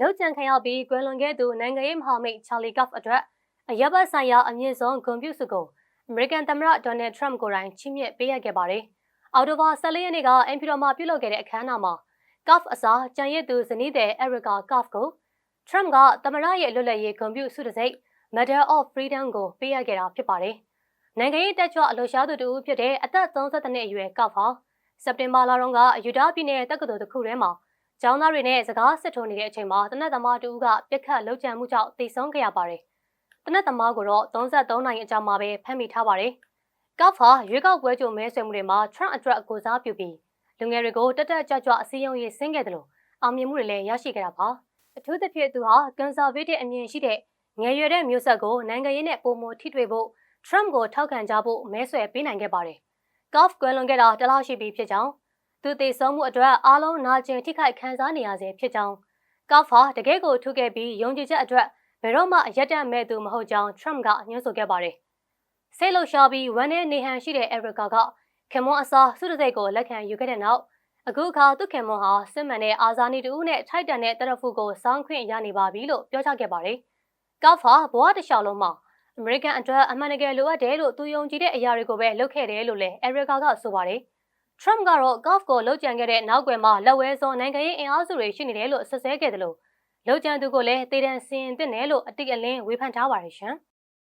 လောက်ကျန်ခံရပြီးကွယ်လွန်ခဲ့သူနိုင်ငံရေးမဟာမိတ်ချာလီကပ်အတွက်အရက်ဘတ်ဆိုင်ရာအမြင့်ဆုံးဂုဏ်ပြုစုကိုအမေရိကန်သမ္မတဒေါ်နယ်ထရမ့်ကိုယ်တိုင်ချီးမြှင့်ပေးရခဲ့ပါတယ်။အော်တိုဘာ14ရက်နေ့ကအင်ဖီတော်မှာပြုလုပ်ခဲ့တဲ့အခမ်းအနားမှာကပ်အစားကျန်ရစ်သူဇနီးတဲ့အရီကာကပ်ကိုထရမ့်ကသမ္မတရဲ့လွတ်လပ်ရေးဂုဏ်ပြုဆုတစ်စိတ် Medal of Freedom ကိုပေးရခဲ့တာဖြစ်ပါတယ်။နိုင်ငံရေးတက်ကြွအလှူရှားသူတူဖြစ်တဲ့အသက်32နှစ်အရွယ်ကပ်ဟာစက်တင်ဘာလတုန်းကယူတာပြည်နယ်တက္ကသိုလ်တစ်ခုထဲမှာ ကျောင်းသားတွေနဲ့စကားစစ်ထိုးနေတဲ့အချိန်မှာတနက်သမားတူကပြက်ခတ်လှုပ်ကြံမှုကြောင့်တိတ်ဆုံးခဲ့ရပါတယ်။တနက်သမားကိုတော့33နိုင်အကြာမှာပဲဖမ်းမိထားပါတယ်။ကောက်ဖာရွေးကောက်ပွဲကြိုမဲဆွယ်မှုတွေမှာ Trump အတွက်ကိုစားပြုပြီးလူငယ်တွေကိုတက်တက်ကြွကြွအစည်းအရုံးရေးဆင်းခဲ့တယ်လို့အောင်မြင်မှုတွေလည်းရရှိခဲ့တာပါ။အထူးသဖြင့်သူဟာ conservative အမြင်ရှိတဲ့ငယ်ရွယ်တဲ့မျိုးဆက်ကိုနိုင်ငံရေးနဲ့ပုံမထိတွေ့ဖို့ Trump ကိုထောက်ခံကြဖို့မဲဆွယ်ပေးနိုင်ခဲ့ပါတယ်။ Golf ကွယ်လွန်ခဲ့တာတလားရှိပြီဖြစ်ကြောင်း သူတည်ဆုံးမှုအတွက်အားလုံးနာကျင်ထိခိုက်ခံစားနေရစေဖြစ်ကြောင်းကောက်ဖာတကယ့်ကိုထုခဲ့ပြီးယုံကြည်ချက်အတွက်ဘယ်တော့မှရက်တန့်မဲ့သူမဟုတ်ကြောင်း Trump ကညွှန်းဆိုခဲ့ပါတယ်။စိတ်လှုပ်ရှားပြီးဝန်နဲ့နေဟန်ရှိတဲ့ Erica ကခင်မွန်အစားစုတစိတ်ကိုလက်ခံယူခဲ့တဲ့နောက်အခုအခါသူခင်မွန်ဟာစစ်မှန်တဲ့အာဇာနည်တူနဲ့ထိုက်တန်တဲ့တရဖူကိုစောင်းခွင့်ရနေပါပြီလို့ပြောကြားခဲ့ပါတယ်။ကောက်ဖာဘဝတစ်လျှောက်လုံးမှာအမေရိကန်အတွက်အမှန်တကယ်လိုအပ်တယ်လို့သူယုံကြည်တဲ့အရာတွေကိုပဲလုပ်ခဲ့တယ်လို့လည်း Erica ကဆိုပါတယ်။ Trump ကတော့ golf ကိုလှုပ်ကြံခဲ့တဲ့နောက်ွယ်မှာလက်ဝဲစွန်နိုင်ငံရေးအင်အားစုတွေရှိနေတယ်လို့ဆွဆွဲခဲ့တယ်လို့လှုပ်ကြံသူကိုလည်းတည်တံစင်တင်တယ်လို့အတိအလင်းဝေဖန်ထားပါတယ်ရှင်။